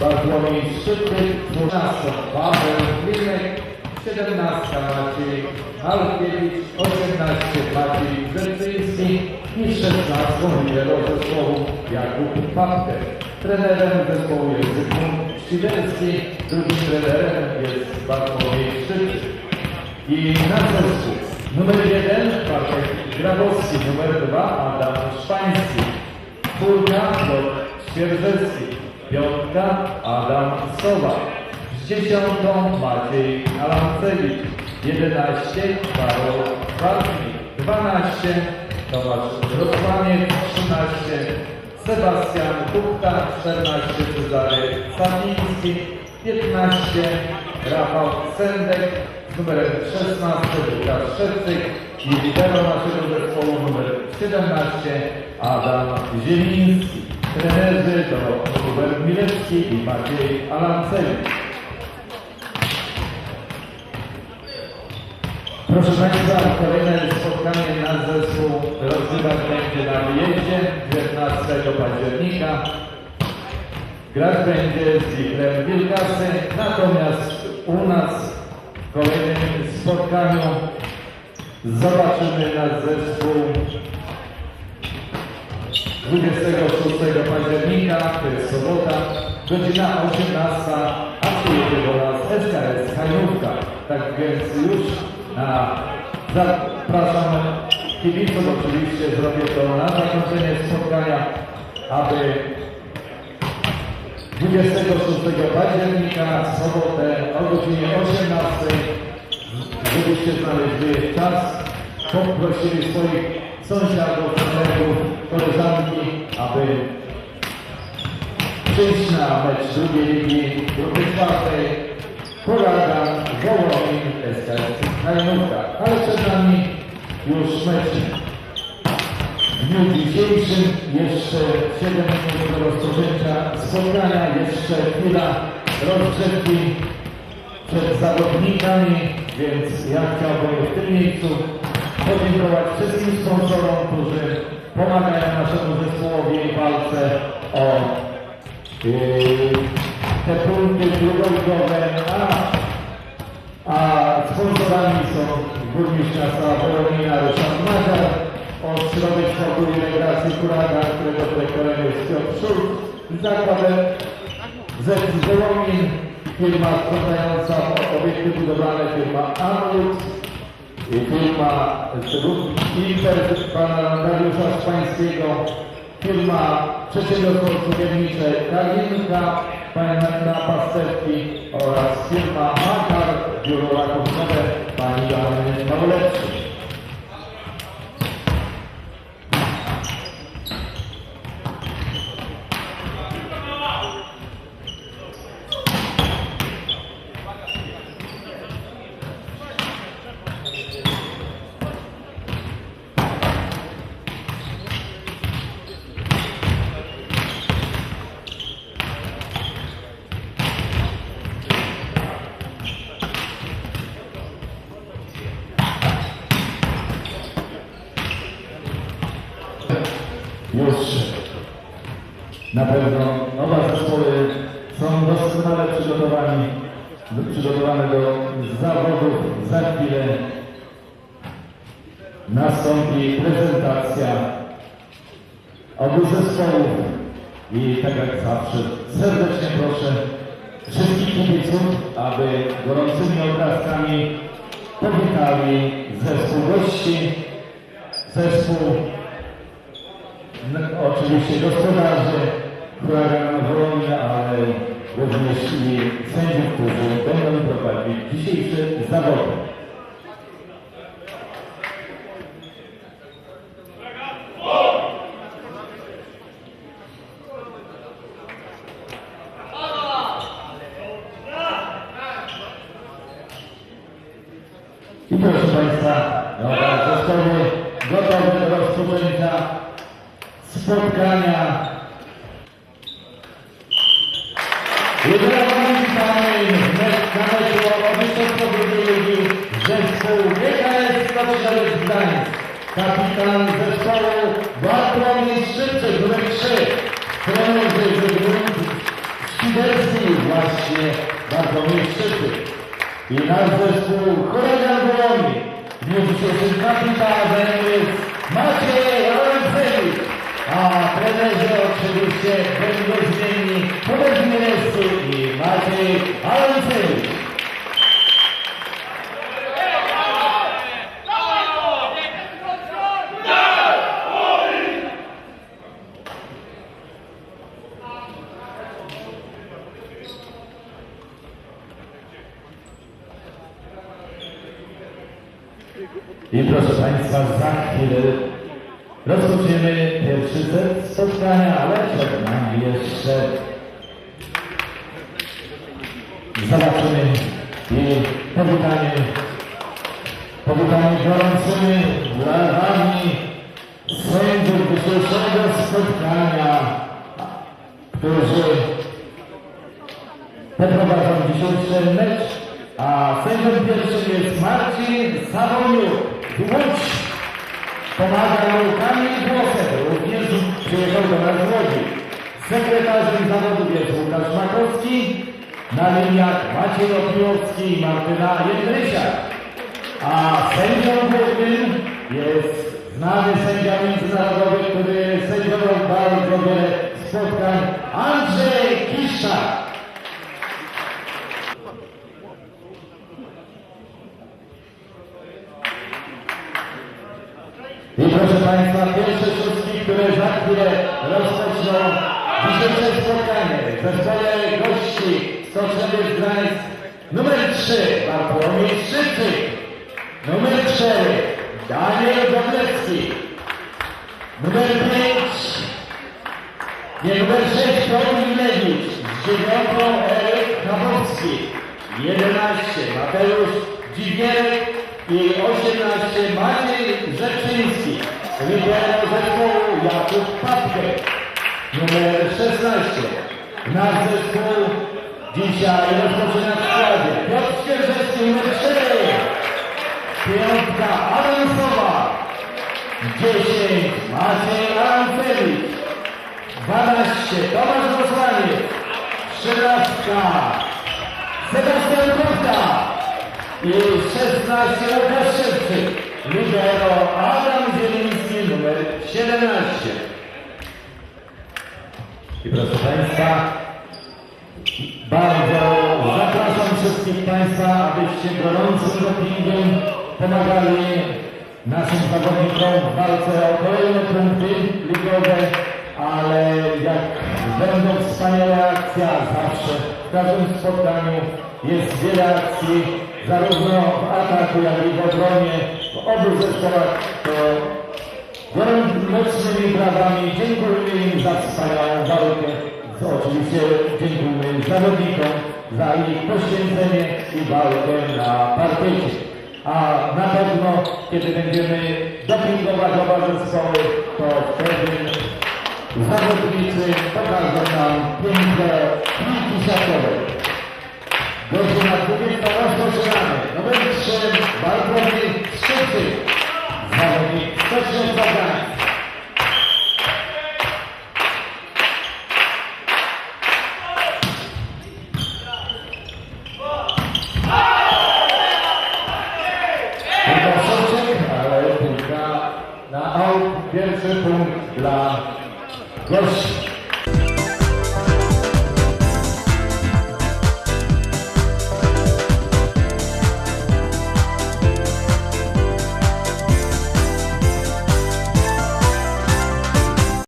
Bartłomiej Szczytnik, 12 Paweł Klimek, 17 Maciej Malkiewicz, 18 Maciej Brzeczyński i 16 liderów zespołu Jakub Papkę. Trenerem zespołu jest Zygmunt Ściderski, drugim trenerem jest Bartłomiej Szczytnik. I na zespół numer 1 Bartek Grabowski, numer 2 Adam Szpański, czwórka Piotr Świerżewski, piątka Adam Sowa, dziesiątą Maciej Alancewicz, 11 Karol Bartnik, 12 Tomasz Rosłaniec, 13 Sebastian Kupka, 14 Cezary Samiński, 15 Rafał Sendek, numerem 16 Łukasz Szewczyk i liderem naszego zespołu numer 17 Adam Zieliński. Trenerzy to Hubert Milewski i Maciej Alancewicz. Proszę Państwa, kolejne spotkanie na zespół rozgrywać będzie na wyjeździe 19 października. Grać będzie z Wichrem Wilkasy, natomiast u nas w kolejnym spotkaniu zobaczymy nasz zespół 26 października, to jest sobota, godzina 18, a przyjedzie do nas SKS Hajnówka. Tak więc już na, zapraszam kibiców, oczywiście zrobię to na zakończenie spotkania, aby 26 października, sobotę o godzinie 18, żebyście znaleźli czas, poprosili swoich sąsiadów, kolegów, koleżanki, aby przyjść na mecz drugiej ligi, grupy czwartej, Poraga, Wołomin, SKS, Hajnówka. Ale przed nami już mecz w dniu dzisiejszym. Jeszcze 7 minut do rozpoczęcia spotkania, jeszcze chwila rozgrzewki przed zawodnikami, więc ja chciałbym w tym miejscu podziękować wszystkim sponsorom, którzy pomagają naszemu zespołowi w walce o yy, te punkty drugoligowe, a, a sponsorami są burmistrz miasta Wolomina Ryszard Mazar, od środek sportu i rekreacji Kuraga, którego dyrektorem jest Piotr Szulc, zakładem ZEC Wołomin, firma sprzątająca obiekty budowlane, firma Amlux, i firma Imper pana Dariusza Szpańskiego, firma Przedsiębiorstwo Cukiernicze Kalinka, pana Pasterki oraz firma Makar, biuro rakownowe pani Joanny Małolewskiej. już na pewno oba zespoły są doskonale przygotowani, przygotowane do zawodów. Za chwilę nastąpi prezentacja obu zespołów. I tak jak zawsze serdecznie proszę wszystkich kibiców, aby gorącymi obrazkami powitali zespół gości, zespół no, oczywiście gospodarzy huraganu Wolomia, ale również i sędziów, którzy będą prowadzić dzisiejsze zawody. I proszę Państwa, zespoły gotowe do rozpoczęcia spotkania. Jubileuszami witamy na meczu o mistrzostwo drugiej ligi zespół GKS Stoczniowicz Gdańsk. Kapitan zespołu Bartłomiej Szczypczyk, numer 3. Trenerzy Zygmunt Świderski właśnie bardzo Szczyty. I nasz zespół Huragan Wołomi. W dniu dzisiejszym kapitanem jest Maciej Olejcewicz. A trenerzy oczywiście będą zmieni Tomek Mielewski i Maciej Olejcewicz. I proszę Państwa, za chwilę rozpoczniemy pierwszy set spotkania, ale przed nami jeszcze zobaczymy i powitanie, powitanie gorącymi brawami sędziów dzisiejszego spotkania, którzy poprowadzą dzisiejszy mecz, a sędzią pierwszym jest Marcin Sawoniuk Łódź. Pomaga mu Kamil Włosek, również przyjechał do nas z Łodzi. Sekretarzem zawodów jest Łukasz Makowski, na liniach Maciej Opiłowski i Martyna Jędrysiak. A sędzią głównym jest znany sędzia międzynarodowy, który sędziował bardzo wiele spotkań, Andrzej Kiszczak. I proszę Państwa, pierwsze szóstki, które za chwilę rozpoczną dzisiejsze spotkanie w zespole gości Stoczniowy Gdańsk numer 3 Bartłomiej Szczyczyk, numer 4 Daniel Godlecki, numer 5 nie, numer 6 Piotr Milewicz, z dziewiątą Eryk Kawowski, 11 Mateusz Dziwierek. I 18 Maciej Rzeczyński. Liderem zespołu Jakub Papkę, numer 16. Nasz zespół dzisiaj rozpoczyna w składzie. Piotr Świeżewski, numer 4. Piątka awansowa. 10 Maciej Arancewicz. 12 Tomasz Wosłaniec, 13 Sebastian Kowta i 16 Łukasz Szewczyk, libero Adam Zieliński numer 17. I proszę Państwa, bardzo zapraszam wszystkich Państwa, abyście gorącym dopingiem pomagali naszym zawodnikom w walce o kolejne punkty ligowe, ale jak będą wspaniałe akcje, a zawsze w każdym spotkaniu jest wiele akcji, zarówno w ataku, jak i w obronie, w obu zespołach, to gorącymi brawami dziękujemy im za wspaniałą walkę. Oczywiście dziękujemy zawodnikom za ich poświęcenie i walkę na parkiecie. A na pewno, kiedy będziemy dopingować oba zespoły, to wtedy zawodnicy pokażą nam piękne pliki siatkowe. Godzina 20 rozpoczynamy. Numer 3 Bartłomiej Szczyczyk. Zawodnik Stoczny Gdańsk. Pierwszy punkt dla gości.